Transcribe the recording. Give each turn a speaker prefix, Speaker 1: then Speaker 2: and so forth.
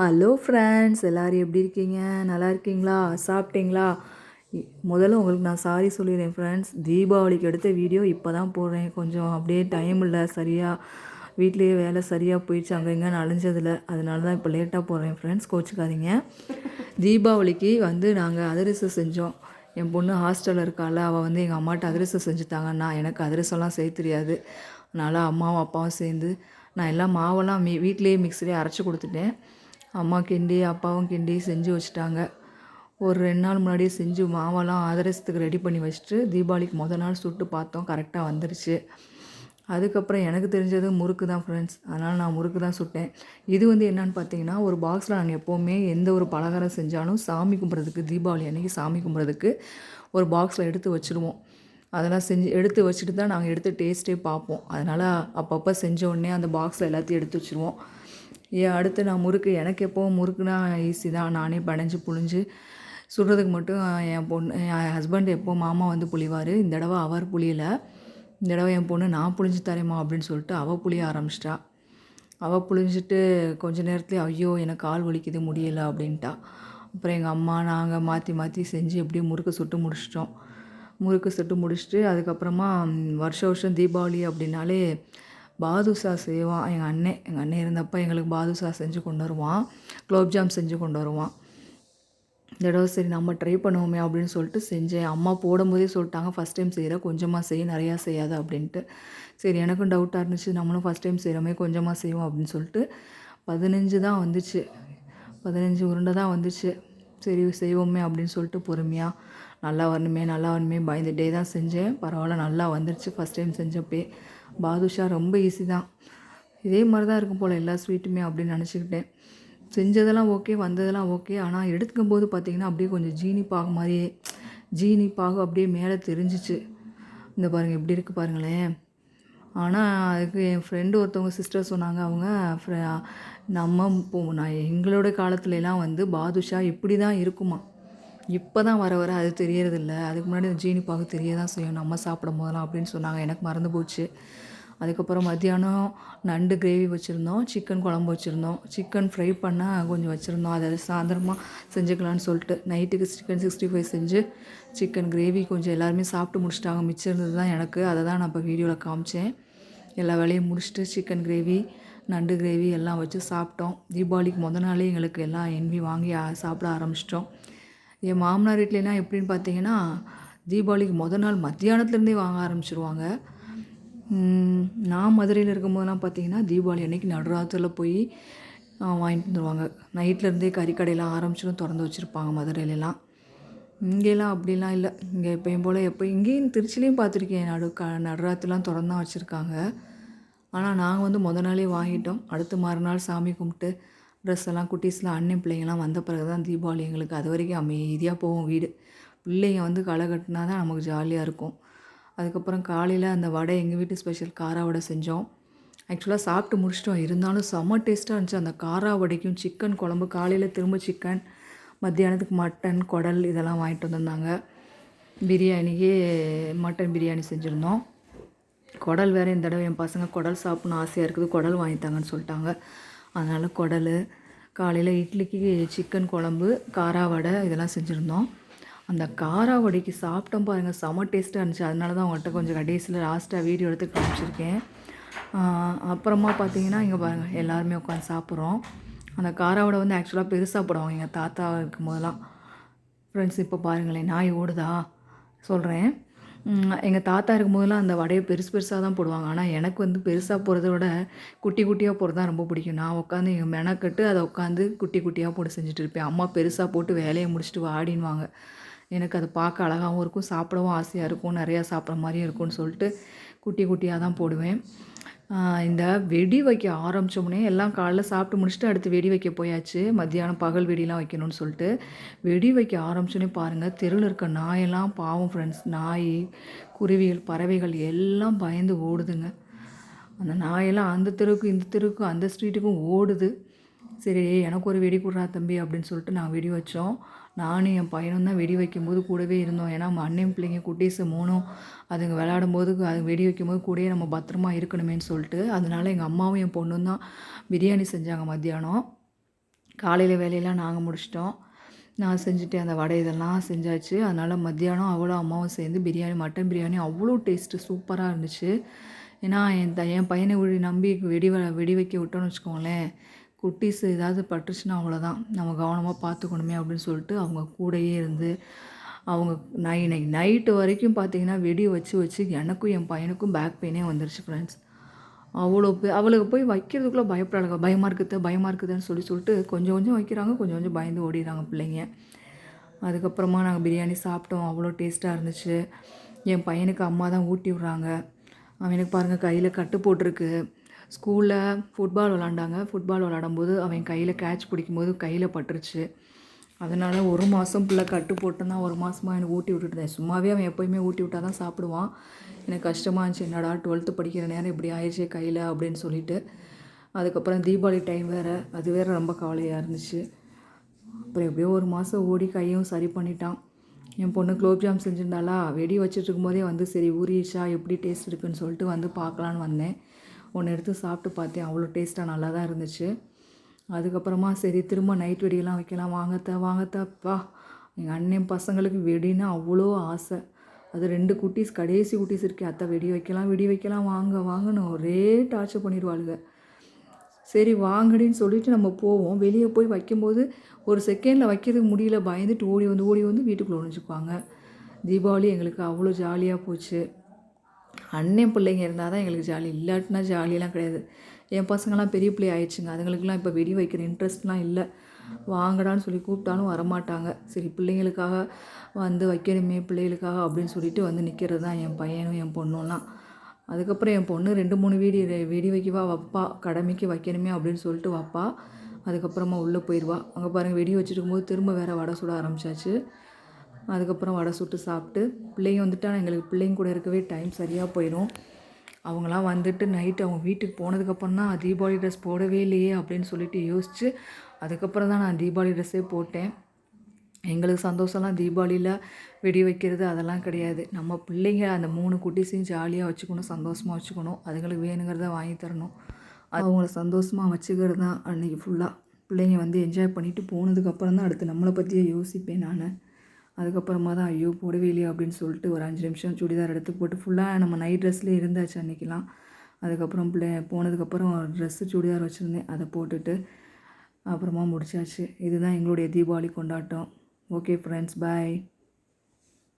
Speaker 1: hello friends எல்லோரும் எப்படி இருக்கீங்க நல்லா இருக்கீங்களா சாப்பிட்டீங்களா முதல்ல உங்களுக்கு நான் சாரி சொல்லிடுறேன் ஃப்ரெண்ட்ஸ் தீபாவளிக்கு எடுத்த வீடியோ இப்போ தான் போடுறேன் கொஞ்சம் அப்படியே டைம் இல்லை சரியாக வீட்லேயே வேலை சரியாக போயிடுச்சு அங்கங்கே நலஞ்சதில்ல அதனால தான் இப்போ லேட்டாக போடுறேன் ஃப்ரெண்ட்ஸ் கோச்சிக்காதீங்க தீபாவளிக்கு வந்து நாங்கள் அதிரசம் செஞ்சோம் என் பொண்ணு ஹாஸ்டலில் இருக்காள் அவள் வந்து எங்கள் அம்மாட்ட அதிரசம் செஞ்சுட்டாங்க நான் எனக்கு அதிரசம்லாம் செய்ய தெரியாது அதனால் அம்மாவும் அப்பாவும் சேர்ந்து நான் எல்லாம் மாவெல்லாம் மீ வீட்லேயே மிக்சிலே அரைச்சி கொடுத்துட்டேன் அம்மா கிண்டி அப்பாவும் கிண்டி செஞ்சு வச்சுட்டாங்க ஒரு ரெண்டு நாள் முன்னாடியே செஞ்சு மாவெல்லாம் ஆதரசத்துக்கு ரெடி பண்ணி வச்சுட்டு தீபாவளிக்கு மொதல் நாள் சுட்டு பார்த்தோம் கரெக்டாக வந்துருச்சு அதுக்கப்புறம் எனக்கு தெரிஞ்சது முறுக்கு தான் ஃப்ரெண்ட்ஸ் அதனால் நான் முறுக்கு தான் சுட்டேன் இது வந்து என்னன்னு பார்த்தீங்கன்னா ஒரு பாக்ஸில் நாங்கள் எப்போவுமே எந்த ஒரு பலகாரம் செஞ்சாலும் சாமி கும்பிட்றதுக்கு தீபாவளி அன்றைக்கி சாமி கும்பிட்றதுக்கு ஒரு பாக்ஸில் எடுத்து வச்சுருவோம் அதெல்லாம் செஞ்சு எடுத்து வச்சுட்டு தான் நாங்கள் எடுத்து டேஸ்ட்டே பார்ப்போம் அதனால் அப்பப்போ செஞ்ச உடனே அந்த பாக்ஸில் எல்லாத்தையும் எடுத்து வச்சுருவோம் ஏன் அடுத்து நான் முறுக்கு எனக்கு எப்போவும் முறுக்குனா ஈஸி தான் நானே படைஞ்சு புழிஞ்சு சுடுறதுக்கு மட்டும் என் பொண்ணு என் ஹஸ்பண்ட் எப்போ மாமா வந்து புழிவார் இந்த தடவை அவர் புளியலை இந்த தடவை என் பொண்ணு நான் புழிஞ்சு தரேம்மா அப்படின்னு சொல்லிட்டு அவள் புளிய ஆரம்பிச்சிட்டா அவள் புளிஞ்சிட்டு கொஞ்ச நேரத்துலேயே ஐயோ எனக்கு கால் வலிக்குது முடியலை அப்படின்ட்டா அப்புறம் எங்கள் அம்மா நாங்கள் மாற்றி மாற்றி செஞ்சு எப்படியும் முறுக்கு சுட்டு முடிச்சிட்டோம் முறுக்கு சுட்டு முடிச்சுட்டு அதுக்கப்புறமா வருஷ வருஷம் தீபாவளி அப்படின்னாலே பாதுஷா செய்வான் எங்கள் அண்ணன் எங்கள் அண்ணன் இருந்தப்போ எங்களுக்கு பாதுஷா செஞ்சு கொண்டு வருவான் குலோப்ஜாம் செஞ்சு கொண்டு வருவான் இந்த தடவை சரி நம்ம ட்ரை பண்ணுவோமே அப்படின்னு சொல்லிட்டு செஞ்சேன் அம்மா போடும்போதே சொல்லிட்டாங்க ஃபஸ்ட் டைம் செய்கிற கொஞ்சமாக செய் நிறையா செய்யாது அப்படின்ட்டு சரி எனக்கும் டவுட்டாக இருந்துச்சு நம்மளும் ஃபஸ்ட் டைம் செய்கிறோமே கொஞ்சமாக செய்வோம் அப்படின்னு சொல்லிட்டு பதினஞ்சு தான் வந்துச்சு பதினஞ்சு உருண்டை தான் வந்துச்சு சரி செய்வோமே அப்படின்னு சொல்லிட்டு பொறுமையாக நல்லா வரணுமே நல்லா வரணுமே பயந்துகிட்டே தான் செஞ்சேன் பரவாயில்ல நல்லா வந்துருச்சு ஃபஸ்ட் டைம் செஞ்சப்பே பாதுஷா ரொம்ப ஈஸி தான் இதே மாதிரி தான் இருக்கும் போல் எல்லா ஸ்வீட்டுமே அப்படின்னு நினச்சிக்கிட்டேன் செஞ்சதெல்லாம் ஓகே வந்ததெல்லாம் ஓகே ஆனால் எடுத்துக்கும் போது பார்த்திங்கன்னா அப்படியே கொஞ்சம் ஜீனி பாகு மாதிரியே ஜீனி பாகு அப்படியே மேலே தெரிஞ்சிச்சு இந்த பாருங்கள் எப்படி இருக்குது பாருங்களேன் ஆனால் அதுக்கு என் ஃப்ரெண்டு ஒருத்தவங்க சிஸ்டர் சொன்னாங்க அவங்க நம்ம போ நான் எங்களோட காலத்துலலாம் வந்து பாதுஷா இப்படி தான் இருக்குமா இப்போ தான் வர வர அது தெரியறதில்ல அதுக்கு முன்னாடி ஜீனி பாகு தெரிய தான் செய்யும் நம்ம சாப்பிடும் போதெல்லாம் அப்படின்னு சொன்னாங்க எனக்கு மறந்து போச்சு அதுக்கப்புறம் மத்தியானம் நண்டு கிரேவி வச்சுருந்தோம் சிக்கன் குழம்பு வச்சுருந்தோம் சிக்கன் ஃப்ரை பண்ணால் கொஞ்சம் வச்சுருந்தோம் அதை சாயந்தரமாக செஞ்சுக்கலான்னு சொல்லிட்டு நைட்டுக்கு சிக்கன் சிக்ஸ்டி ஃபைவ் செஞ்சு சிக்கன் கிரேவி கொஞ்சம் எல்லாருமே சாப்பிட்டு முடிச்சிட்டாங்க மிச்சம் இருந்தது தான் எனக்கு அதை தான் நான் இப்போ வீடியோவில் காமிச்சேன் எல்லா வேலையும் முடிச்சுட்டு சிக்கன் கிரேவி நண்டு கிரேவி எல்லாம் வச்சு சாப்பிட்டோம் தீபாவளிக்கு முத நாளே எங்களுக்கு எல்லாம் எண்ணி வாங்கி சாப்பிட ஆரம்பிச்சிட்டோம் என் மாமனார் வீட்லலாம் எப்படின்னு பார்த்தீங்கன்னா தீபாவளிக்கு மொதல் நாள் மத்தியானத்துலேருந்தே வாங்க ஆரம்பிச்சிருவாங்க நான் மதுரையில் இருக்கும்போதெல்லாம் பார்த்தீங்கன்னா தீபாவளி அன்றைக்கி நடுராத்திரில் போய் வாங்கிட்டு வந்துடுவாங்க நைட்லேருந்தே கறிக்கடையெல்லாம் ஆரம்பிச்சிடும் திறந்து வச்சுருப்பாங்க மதுரையிலலாம் இங்கேலாம் அப்படிலாம் இல்லை இங்கே எப்பயும் போல் எப்போ இங்கேயும் திருச்சிலையும் பார்த்துருக்கேன் நடு க நடுராத்திரிலாம் திறந்தான் வச்சுருக்காங்க ஆனால் நாங்கள் வந்து மொதல் நாளே வாங்கிட்டோம் அடுத்து மறுநாள் சாமி கும்பிட்டு ட்ரெஸ் எல்லாம் குட்டீஸ்லாம் அண்ணன் பிள்ளைங்கள்லாம் வந்த பிறகு தான் தீபாவளி எங்களுக்கு அது வரைக்கும் அமைதியாக போகும் வீடு பிள்ளைங்க வந்து களை கட்டினா தான் நமக்கு ஜாலியாக இருக்கும் அதுக்கப்புறம் காலையில் அந்த வடை எங்கள் வீட்டு ஸ்பெஷல் காரா வடை செஞ்சோம் ஆக்சுவலாக சாப்பிட்டு முடிச்சிட்டோம் இருந்தாலும் செம்ம டேஸ்ட்டாக இருந்துச்சு அந்த காரா வடைக்கும் சிக்கன் குழம்பு காலையில் திரும்ப சிக்கன் மத்தியானத்துக்கு மட்டன் குடல் இதெல்லாம் வாங்கிட்டு வந்திருந்தாங்க பிரியாணிக்கு மட்டன் பிரியாணி செஞ்சுருந்தோம் குடல் வேறு இந்த தடவை என் பசங்க குடல் சாப்பிட்ணும் ஆசையாக இருக்குது குடல் வாங்கித்தாங்கன்னு சொல்லிட்டாங்க அதனால் குடல் காலையில் இட்லிக்கு சிக்கன் குழம்பு காரா வடை இதெல்லாம் செஞ்சுருந்தோம் அந்த காரா வடைக்கு சாப்பிட்டோம் பாருங்கள் செம டேஸ்ட்டாக இருந்துச்சு அதனால தான் உங்கள்கிட்ட கொஞ்சம் கடைசியில் லாஸ்ட்டாக வீடியோ எடுத்து காமிச்சிருக்கேன் அப்புறமா பார்த்தீங்கன்னா இங்கே பாருங்கள் எல்லாருமே உட்காந்து சாப்பிட்றோம் அந்த காராவடை வந்து ஆக்சுவலாக பெருசாக போடுவாங்க எங்கள் தாத்தா இருக்கும் போதெல்லாம் ஃப்ரெண்ட்ஸ் இப்போ பாருங்களேன் நாய் ஓடுதா சொல்கிறேன் எங்கள் தாத்தா இருக்கும்போதெல்லாம் அந்த வடையை பெருசு பெருசாக தான் போடுவாங்க ஆனால் எனக்கு வந்து பெருசாக போகிறத விட குட்டி குட்டியாக போகிறது தான் ரொம்ப பிடிக்கும் நான் உட்காந்து எங்கள் மெனக்கட்டு அதை உட்காந்து குட்டி குட்டியாக போட்டு செஞ்சுட்டு இருப்பேன் அம்மா பெருசாக போட்டு வேலையை முடிச்சுட்டு வாடின்வாங்க எனக்கு அதை பார்க்க அழகாகவும் இருக்கும் சாப்பிடவும் ஆசையாக இருக்கும் நிறையா சாப்பிட்ற மாதிரியும் இருக்கும்னு சொல்லிட்டு குட்டி குட்டியாக தான் போடுவேன் இந்த வெடி வைக்க ஆரம்பித்தோம்னே எல்லாம் காலைல சாப்பிட்டு முடிச்சுட்டு அடுத்து வெடி வைக்க போயாச்சு மத்தியானம் பகல் வெடிலாம் வைக்கணும்னு சொல்லிட்டு வெடி வைக்க ஆரம்பித்தோன்னே பாருங்கள் தெருவில் இருக்க நாயெல்லாம் பாவம் ஃப்ரெண்ட்ஸ் நாய் குருவிகள் பறவைகள் எல்லாம் பயந்து ஓடுதுங்க அந்த நாயெல்லாம் அந்த தெருவுக்கு இந்த தெருவுக்கு அந்த ஸ்ட்ரீட்டுக்கும் ஓடுது சரி எனக்கு ஒரு வெடி கொடுறா தம்பி அப்படின்னு சொல்லிட்டு நான் வெடி வச்சோம் நானும் என் பையனும் தான் வெடி வைக்கும்போது கூடவே இருந்தோம் ஏன்னா அண்ணன் பிள்ளைங்க குட்டீஸு மூணும் அதுங்க விளையாடும் போது அது வெடி வைக்கும்போது கூடயே நம்ம பத்திரமா இருக்கணுமேன்னு சொல்லிட்டு அதனால எங்கள் அம்மாவும் என் பொண்ணும் தான் பிரியாணி செஞ்சாங்க மத்தியானம் காலையில் வேலையெல்லாம் நாங்கள் முடிச்சிட்டோம் நான் செஞ்சுட்டு அந்த வடை இதெல்லாம் செஞ்சாச்சு அதனால் மத்தியானம் அவ்வளோ அம்மாவும் சேர்ந்து பிரியாணி மட்டன் பிரியாணி அவ்வளோ டேஸ்ட்டு சூப்பராக இருந்துச்சு ஏன்னா என் த என் பையனை நம்பி வெடி வெடி வைக்க விட்டோன்னு வச்சுக்கோங்களேன் குட்டீஸ் ஏதாவது பட்டுச்சுன்னா அவ்வளோதான் நம்ம கவனமாக பார்த்துக்கணுமே அப்படின்னு சொல்லிட்டு அவங்க கூடையே இருந்து அவங்க நை நை நைட்டு வரைக்கும் பார்த்தீங்கன்னா வெடி வச்சு வச்சு எனக்கும் என் பையனுக்கும் பேக் பெயினே வந்துருச்சு ஃப்ரெண்ட்ஸ் அவ்வளோ போய் அவளுக்கு போய் வைக்கிறதுக்குள்ளே பயப்படாளுங்க பயமாக இருக்குது பயமாக இருக்குதுன்னு சொல்லி சொல்லிட்டு கொஞ்சம் கொஞ்சம் வைக்கிறாங்க கொஞ்சம் கொஞ்சம் பயந்து ஓடிடுறாங்க பிள்ளைங்க அதுக்கப்புறமா நாங்கள் பிரியாணி சாப்பிட்டோம் அவ்வளோ டேஸ்ட்டாக இருந்துச்சு என் பையனுக்கு அம்மா தான் ஊட்டி விட்றாங்க அவனுக்கு பாருங்கள் கையில் கட்டு போட்டிருக்கு ஸ்கூலில் ஃபுட்பால் விளாண்டாங்க ஃபுட்பால் விளாடும்போது அவன் கையில் கேட்ச் பிடிக்கும்போது கையில் பட்டுருச்சு அதனால் ஒரு மாதம் பிள்ளை கட்டு போட்டுன்னா ஒரு மாதமாக எனக்கு ஊட்டி விட்டுட்டேன் சும்மாவே அவன் எப்போயுமே ஊட்டி விட்டால் தான் சாப்பிடுவான் எனக்கு கஷ்டமாக இருந்துச்சு என்னடா டுவெல்த்து படிக்கிற நேரம் இப்படி ஆயிடுச்சு கையில் அப்படின்னு சொல்லிட்டு அதுக்கப்புறம் தீபாவளி டைம் வேறு அது வேறு ரொம்ப கவலையாக இருந்துச்சு அப்புறம் எப்படியோ ஒரு மாதம் ஓடி கையும் சரி பண்ணிட்டான் என் பொண்ணு குலோப்ஜாம் செஞ்சுருந்தாலா வெடி வச்சுட்டு இருக்கும்போதே வந்து சரி ஊரிஷா எப்படி டேஸ்ட் இருக்குன்னு சொல்லிட்டு வந்து பார்க்கலான்னு வந்தேன் ஒன்று எடுத்து சாப்பிட்டு பார்த்தேன் அவ்வளோ டேஸ்ட்டாக நல்லா தான் இருந்துச்சு அதுக்கப்புறமா சரி திரும்ப நைட் வெடியெல்லாம் வைக்கலாம் வாங்கத்த வாங்கத்தாப்பா எங்கள் அண்ணன் பசங்களுக்கு வெடின்னு அவ்வளோ ஆசை அது ரெண்டு குட்டீஸ் கடைசி குட்டீஸ் இருக்கே அத்தை வெடி வைக்கலாம் வெடி வைக்கலாம் வாங்க வாங்கன்னு ஒரே டார்ச்சர் பண்ணிடுவாளுங்க சரி வாங்கடின்னு சொல்லிட்டு நம்ம போவோம் வெளியே போய் வைக்கும்போது ஒரு செகண்டில் வைக்கிறதுக்கு முடியல பயந்துட்டு ஓடி வந்து ஓடி வந்து வீட்டுக்குள்ளே ஒழிஞ்சுக்குவாங்க தீபாவளி எங்களுக்கு அவ்வளோ ஜாலியாக போச்சு அண்ணன் பிள்ளைங்க இருந்தால் தான் எங்களுக்கு ஜாலி இல்லாட்டினா ஜாலியெலாம் கிடையாது என் பசங்கள்லாம் பெரிய பிள்ளை ஆயிடுச்சுங்க அதுங்களுக்குலாம் இப்போ வெடி வைக்கிற இன்ட்ரெஸ்ட்லாம் இல்லை வாங்கடான்னு சொல்லி கூப்பிட்டாலும் வரமாட்டாங்க சரி பிள்ளைங்களுக்காக வந்து வைக்கணுமே பிள்ளைகளுக்காக அப்படின்னு சொல்லிட்டு வந்து நிற்கிறது தான் என் பையனும் என் பொண்ணும்லாம் அதுக்கப்புறம் என் பொண்ணு ரெண்டு மூணு வீடு வெடி வைக்கவா வைப்பா கடமைக்கு வைக்கணுமே அப்படின்னு சொல்லிட்டு வைப்பா அதுக்கப்புறமா உள்ளே போயிடுவா அங்கே பாருங்கள் வெடி வச்சுருக்கும் போது திரும்ப வேறு வடை சுட ஆரம்பிச்சாச்சு அதுக்கப்புறம் வடை சுட்டு சாப்பிட்டு பிள்ளைங்க வந்துட்டு ஆனால் எங்களுக்கு பிள்ளைங்க கூட இருக்கவே டைம் சரியாக போயிடும் அவங்களாம் வந்துட்டு நைட்டு அவங்க வீட்டுக்கு போனதுக்கப்புறம் தான் தீபாவளி ட்ரெஸ் போடவே இல்லையே அப்படின்னு சொல்லிட்டு யோசித்து அதுக்கப்புறம் தான் நான் தீபாவளி ட்ரெஸ்ஸே போட்டேன் எங்களுக்கு சந்தோஷம்லாம் தீபாவளியில் வெடி வைக்கிறது அதெல்லாம் கிடையாது நம்ம பிள்ளைங்க அந்த மூணு குட்டிஸையும் ஜாலியாக வச்சுக்கணும் சந்தோஷமாக வச்சுக்கணும் அதுங்களுக்கு வேணுங்கிறத வாங்கி தரணும் அது அவங்கள சந்தோஷமாக வச்சுக்கிறது தான் அன்றைக்கி ஃபுல்லாக பிள்ளைங்க வந்து என்ஜாய் பண்ணிவிட்டு போனதுக்கப்புறம் தான் அடுத்து நம்மளை பற்றியே யோசிப்பேன் நான் அதுக்கப்புறமா தான் ஐயோ போடவே இல்லையா அப்படின்னு சொல்லிட்டு ஒரு அஞ்சு நிமிஷம் சுடிதார் எடுத்து போட்டு ஃபுல்லாக நம்ம நைட் ட்ரெஸ்லேயே இருந்தாச்சு அன்றைக்கெலாம் அதுக்கப்புறம் பிள்ளை போனதுக்கப்புறம் ட்ரெஸ்ஸு சுடிதார் வச்சுருந்தேன் அதை போட்டுட்டு அப்புறமா முடிச்சாச்சு இதுதான் எங்களுடைய தீபாவளி கொண்டாட்டம் ஓகே ஃப்ரெண்ட்ஸ் பாய்